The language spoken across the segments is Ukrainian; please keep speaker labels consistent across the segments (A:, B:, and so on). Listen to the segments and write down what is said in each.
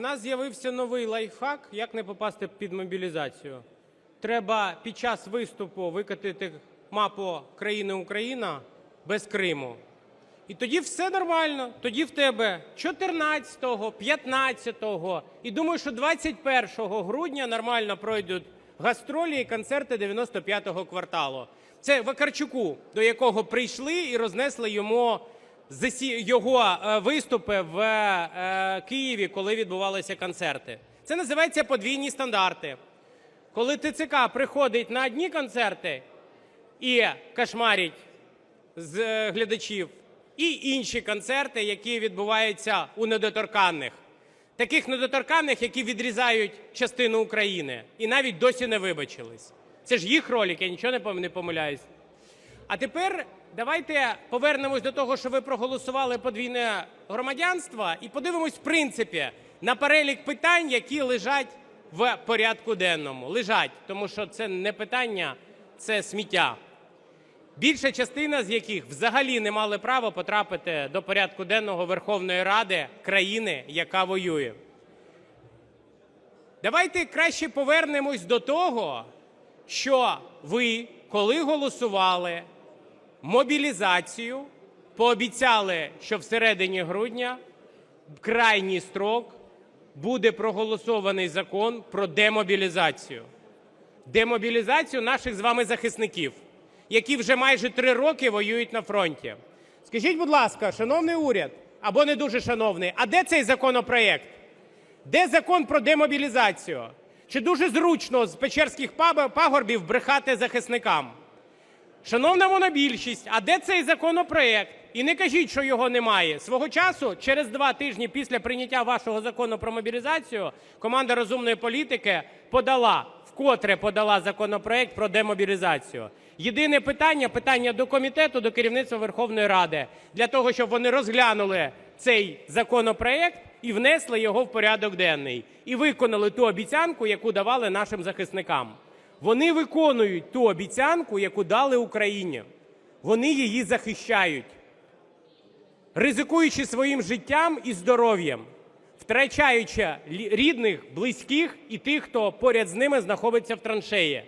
A: У нас з'явився новий лайфхак, як не попасти під мобілізацію. Треба під час виступу викатити мапу країни Україна без Криму. І тоді все нормально. Тоді в тебе 14-го, 15-го і думаю, що 21 грудня нормально пройдуть гастролі і концерти 95-го кварталу. Це Вакарчуку, до якого прийшли і рознесли йому його е, виступи в е, Києві, коли відбувалися концерти. Це називається подвійні стандарти. Коли ТЦК приходить на одні концерти і кошмарить з е, глядачів, і інші концерти, які відбуваються у недоторканних. Таких недоторканних, які відрізають частину України і навіть досі не вибачились. Це ж їх ролик, я нічого не пом- не помиляюсь. А тепер давайте повернемось до того, що ви проголосували подвійне громадянство, і подивимось, в принципі, на перелік питань, які лежать в порядку денному. Лежать, тому що це не питання, це сміття. Більша частина з яких взагалі не мали права потрапити до порядку денного Верховної Ради країни, яка воює. Давайте краще повернемось до того, що ви, коли голосували мобілізацію, пообіцяли, що всередині грудня, в крайній строк, буде проголосований закон про демобілізацію. Демобілізацію наших з вами захисників, які вже майже три роки воюють на фронті. Скажіть, будь ласка, шановний уряд, або не дуже шановний, а де цей законопроєкт? Де закон про демобілізацію? Чи дуже зручно з печерських пагорбів брехати захисникам? Шановна монобільшість, а де цей законопроект? І не кажіть, що його немає. Свого часу, через два тижні після прийняття вашого закону про мобілізацію, команда розумної політики подала, вкотре подала законопроект про демобілізацію. Єдине питання питання до комітету, до керівництва Верховної Ради, для того, щоб вони розглянули цей законопроект і внесли його в порядок денний, і виконали ту обіцянку, яку давали нашим захисникам. Вони виконують ту обіцянку, яку дали Україні. Вони її захищають, ризикуючи своїм життям і здоров'ям, втрачаючи рідних, близьких і тих, хто поряд з ними знаходиться в траншеї.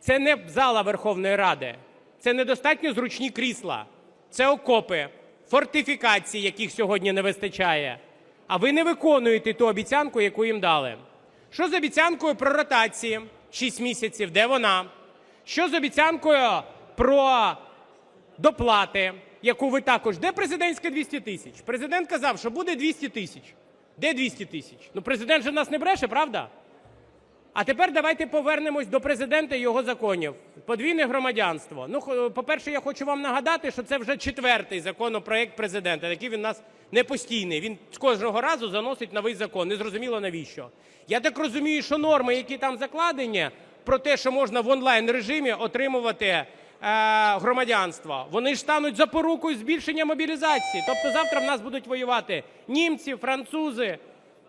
A: Це не зала Верховної Ради, це недостатньо зручні крісла, це окопи, фортифікації, яких сьогодні не вистачає. А ви не виконуєте ту обіцянку, яку їм дали. Що з обіцянкою про ротації 6 місяців? Де вона? Що з обіцянкою про доплати, яку ви також. Де президентська 200 тисяч? Президент казав, що буде 200 тисяч. Де 200 тисяч? Ну, президент же нас не бреше, правда? А тепер давайте повернемось до президента і його законів. Подвійне громадянство. Ну, по-перше, я хочу вам нагадати, що це вже четвертий законопроект президента, який він у нас не постійний. Він кожного разу заносить новий закон. Незрозуміло навіщо. Я так розумію, що норми, які там закладені, про те, що можна в онлайн режимі отримувати е, громадянство, вони ж стануть запорукою збільшення мобілізації. Тобто завтра в нас будуть воювати німці, французи,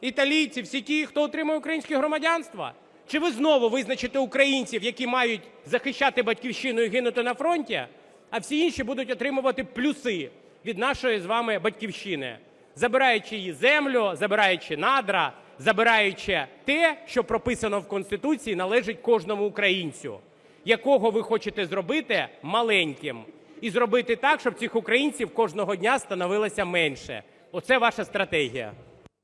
A: італійці, всі ті, хто отримує українське громадянство? Чи ви знову визначите українців, які мають захищати батьківщину і гинути на фронті, а всі інші будуть отримувати плюси від нашої з вами батьківщини, забираючи її землю, забираючи надра, забираючи те, що прописано в Конституції, належить кожному українцю, якого ви хочете зробити маленьким, і зробити так, щоб цих українців кожного дня становилося менше. Оце ваша стратегія.